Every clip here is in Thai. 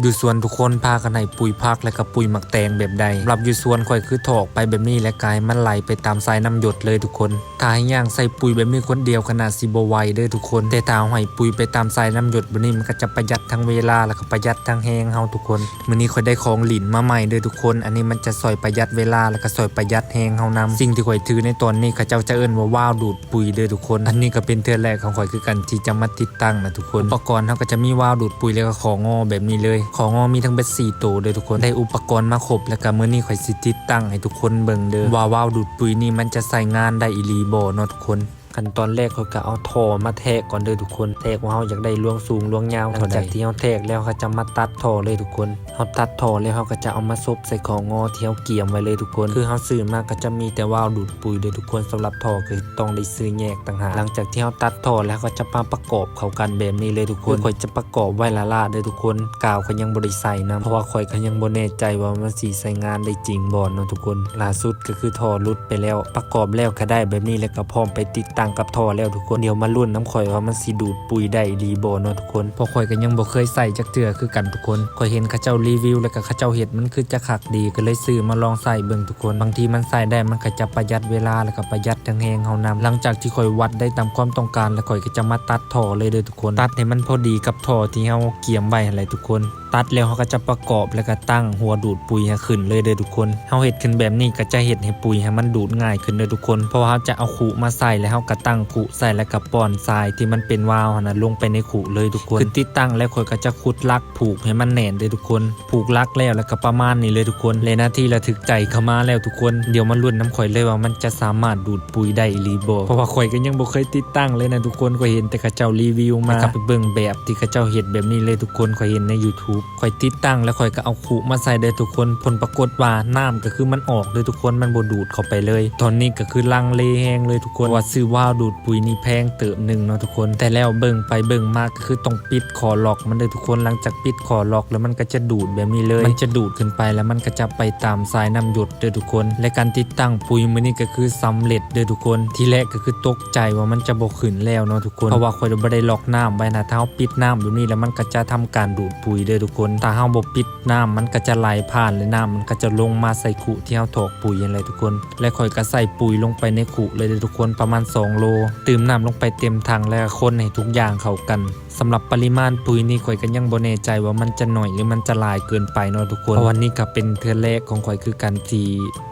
อยู่สวนทุกคนพากันให้ปุ๋ยพักและก็ปุ๋ยหมักแตงแบบใดรับอยู่สวนข่อยคือถอกไปแบบนี้และกายมันไหลไปตามสายน้ำหยดเลยทุกคนถ้าให้ย่างใส่ปุ๋ยแบบนี้คนเดียวขนาดสิบไหวเด้อทุกคน แต่ถ้าเอาให้ปุ๋ยไปตามสายน้ำหยดแบบนี้มันก็จะประหยัดทั้งเวลาแล้วก็ประหยัดทั้งแหงเฮาทุกคนมื้อนี้ข่อยได้ของหลินมาใหม่เด้อทุกคน อันนี้มันจะซอยประหยัดเวลาแล้วก็ซอยประหยัดแหงเฮานำสิ่งที่ข่อยถือในตอนนี้เขาเจ้าจะเอิ้นว่าว้าวดูดปุ๋ยเด้อทุกคน อันนี้ก็เป็นเทื่อแรกของข่อยคือกันที่จะมาติดตั้งนะทุกคนอุปกรณ์เฮาก็จะมีว้าวดูดปุ๋ยแล้วก็ของงอแบบนี้เลยของอมีทั้งเบ็ด4ตัวเลยทุกคนได้อุปกรณ์มาครบแล้วก็มื้อนี้ข่อยสิติดตั้งให้ทุกคนเบิ่งเด้อว่าวาวดูดปุ๋ยนี่มันจะใส่งานได้อีหลีบ่เนาะทุกคนขั้นตอนแรกเขาก็เอาท่อมาแทกก่อนเลยทุกคนแทกว่าเขาอยากได้ลวงสูงลวงยาวหลังจากที่เขาแทกแล้วเขาจะมาตัดท่อเลยทุกคนเฮาตัดท่อแล้วเฮาก็จะเอามาซบใส่ของงอที่เฮาเกี่ยมไว้เลยทุกคน คือเฮาซื้อมาก็จะมีแต่วาวดูดปุ๋ยเด้อทุกคนสำหรับท่อคือต้องได้ซื้อแยกต่างหากหลังจากที่เฮาตัดท่อแล้วก็จะมาประกอบเข้ากันแบบนี้เลยทุกคนข่อยจะประกอบไว้ละล่าเด้อทุกคนกาวก็ยังบ่ได้ใส่นะเพราะว่าข่อยก็ยังบ่แน่ใจว่ามันสิใช้งานได้จริงบ่เนาะทุกคนล่าสุดก็คือท่อหลุดไปแล้วประกอบแล้วก็ได้แบบนี้แล้วก็พร้อมไปติดตั้งกับท่อแล้วทุกคนเดี๋ยวมาลุ้นน้ำข่อยว่ามันสิดูดปุ๋ยได้ดีบ่เนาะทุกคนเพราะข่อยก็ยังบ่เคยใส่จักเทื่อคือกันทุกคนข่อยเห็นเขาเจ้ารีวิวแล้วก็เขาเจ้าเห็ดมันคือจะขักดีก็เลยซื้อมาลองใส่เบิ่งทุกคน บางทีมันใส่ได้มันก็จะประหยัดเวลาแล้วก็ประหยัดทั้งแหงเฮานำหลังจากที่ข่อยวัดได้ตามความต้องการแล้วข่อยก็จะมาตัดท่อเลยเด้อทุกคน ตัดให้มันพอดีกับท่อที่เฮาเกี่ยมไว้อะไรทุกคน ตัดแล้วเขาก็จะประกอบแล้วก็ตั้งหัวดูดปุ๋ยให้ขึ้นเลยเด้อทุกคนเฮาเฮ็ดขึ้นแบบนี้ก็จะเฮ็ดให้ปุ๋ยให้มันดูดง่ายขึ้นเด้อทุกคน เพราะว่าเฮาจะเอาขุมาใส่แล้วเฮาก็ตั้งขุใส่แล้วก็ป้อนทรายที่มันเป็นวาล์วนะลงไปในขุเลยทุกคนคือติดตั้งแล้วข่อยก็จะขุดลักผูกให้มันแน่นเด้อทุกคน ผูกลักแล้วแล้วก็ประมาณนี้เลยทุกคนเลยหน้าที่ระทึกใจเข้ามาแล้วทุกคนเดี๋ยวมาลุ้นน้ำข่อยเลยว่ามันจะสามารถดูดปุ๋ยได้อีหรือบ่เพราะว่าข่อยก็ยังบ่เคยติดตั้งเลยนะทุกคนข่อยเห็นแต่เขาเจ้ารีวิวมาไปเบิ่งแบบที่เขาเจ้าเฮ็ดแบบนี้เลยทุกคนข่อยเห็นใน YouTube ข่อยติดตั้งแล้วข่อยก็เอาขุมาใส่ได้ทุกคนผลปรากฏว่าน้ำก็คือมันออกเลยทุกคนมันบดูดเข้าไปเลย ตอนนี้ก็คือลังเลแห้งเลยทุกคนว่าซื้อว่าวดูดปุ๋ยนี่แพงเติบหนึ่งเนาะทุกคน แต่แล้วเบิ่งไปเบิ่งมากก็คือต้องปิดคอล็อกมันเลยทุกคนหลังจากปิดคอล็อกแล้วมันก็จะดูดแบบนี้เลย มันจะดูดขึ้นไปแล้วมันก็จะไปตามสายน้ำหยดเด้อทุกคน และการติดตั้งปุ๋ยมือนี้ก็คือสำเร็จเด้อทุกคน ที่แรกก็คือตกใจว่ามันจะบ่ขึ้นแล้วเนาะทุกคนเพราะว่าข่อยบ่ได้ล็อกน้ำไว้นะถ้าปิดน้ำแบบนี้แล้วมันก็จะทำการดูดปุ๋ยเด้อทุกคน ถ้าเฮาบ่ปิดน้ำมันก็จะไหลผ่านเลยน้ำมันก็จะลงมาใส่ขุที่เฮาถอกปุ๋ยอย่างไรทุกคน และข่อยก็ใส่ปุ๋ยลงไปในขุเลยทุกคนประมาณ 2 โลตืมน้ำลงไปเต็มถังแล้วก็คนให้ทุกอย่างเข้ากัน สำหรับปริมาณปุ๋ยนี่ข่อยก็ยังบ่แน่ใจว่ามันจะหน่อยหรือมันจะหลายเกินไปเนาะทุกคนเพราะวันนี้ก็เป็นเทื่อแรกของข่อยคือการที่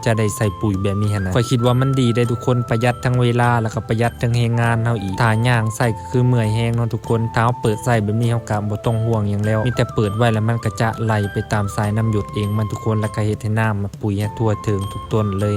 จะได้ใส่ปุ๋ยแบบนี้นะข่อยคิดว่ามันดีได้ทุกคนประหยัดทั้งเวลาแล้วก็ประหยัดทั้งแรงงานเฮาอีกถ้าย่างใส่ก็คือเมื่อยแฮงเนาะทุกคนถ้าเปิดใส่แบบนี้เฮาก็บ่ต้องห่วงหยังแล้ว มีแต่เปิดไว้แล้วมันก็จะไหลไปตามสายน้ำหยดเองมันทุกคนแล้วก็เฮ็ดให้น้ำมาปุ๋ยทั่วถึงทุกต้นเลย